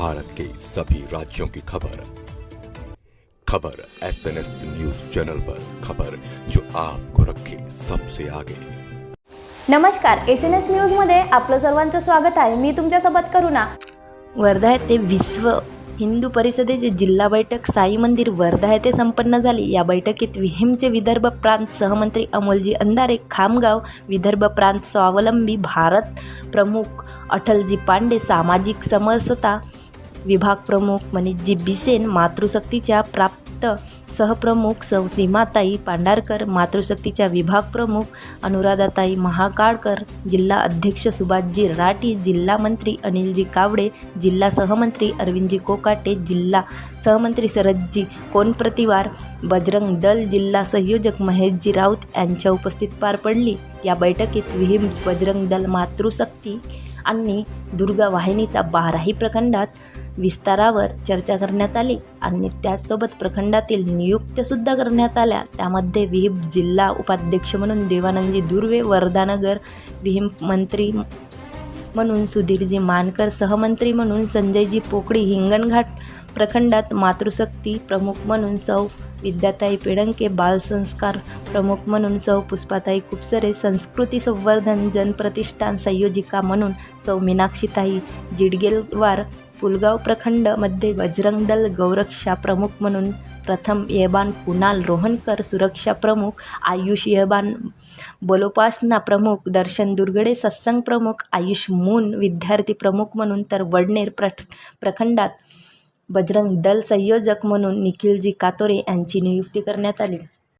भारत के सभी राज्यों की खबर। खबर S N S news channel पर खबर जो आपको रखे सबसे आगे। नमस्कार एस एन एस न्यूजमध्ये आपलं सर्वांचं स्वागत आहे. मी तुमच्यासोबत करुणा. वर्धा येथे विश्व हिंदू परिषदेची जिल्हा बैठक साई मंदिर वर्धा येथे संपन्न झाली. या बैठकीत विहिमचे विदर्भ प्रांत सहमंत्री अमोलजी अंधारे खामगाव विदर्भ प्रांत स्वावलंबी भारत प्रमुख अटलजी पांडे सामाजिक समरसता विभाग प्रमुख मनीषजी बिसेन मातृशक्तीच्या प्राप्त सहप्रमुख सौ सीमाताई पांडारकर मातृशक्तीच्या विभाग प्रमुख अनुराधाताई महाकाळकर जिल्हा अध्यक्ष सुभाषजी राठी जिल्हा मंत्री अनिलजी कावडे जिल्हा सहमंत्री अरविंदजी कोकाटे जिल्हा सहमंत्री शरदजी कोनप्रतिवार बजरंग दल जिल्हा संयोजक महेशजी राऊत यांच्या उपस्थित पार पडली. या बैठकीत विहिम बजरंग दल मातृशक्ती आणि दुर्गा वाहिनीचा बाराही प्रखंडात विस्तारावर चर्चा करण्यात आली आणि त्याचसोबत प्रखंडातील नियुक्त्यासुद्धा करण्यात आल्या. त्यामध्ये विहिप जिल्हा उपाध्यक्ष म्हणून देवानंदजी दुर्वे वर्धानगर विहिम मंत्री म्हणून सुधीरजी मानकर सहमंत्री म्हणून संजयजी पोकळी हिंगणघाट प्रखंडात मातृशक्ती प्रमुख म्हणून सौ विद्याताई पेडंके बालसंस्कार प्रमुख म्हणून सौ पुष्पाताई कुपसरे संस्कृती संवर्धन जनप्रतिष्ठान संयोजिका म्हणून सौ मीनाक्षीताई जिडगेलवार पुलगाव प्रखंडमध्ये बजरंग दल गौरक्षा प्रमुख म्हणून प्रथम येबान कुणाल रोहनकर सुरक्षा प्रमुख आयुष येबान बलोपासना प्रमुख दर्शन दुर्गडे सत्संग प्रमुख आयुष मून विद्यार्थी प्रमुख म्हणून तर वडनेर प्र प्रखंडात बजरंग दल संयोजक म्हणून निखिलजी कातोरे यांची नियुक्ती करण्यात आली.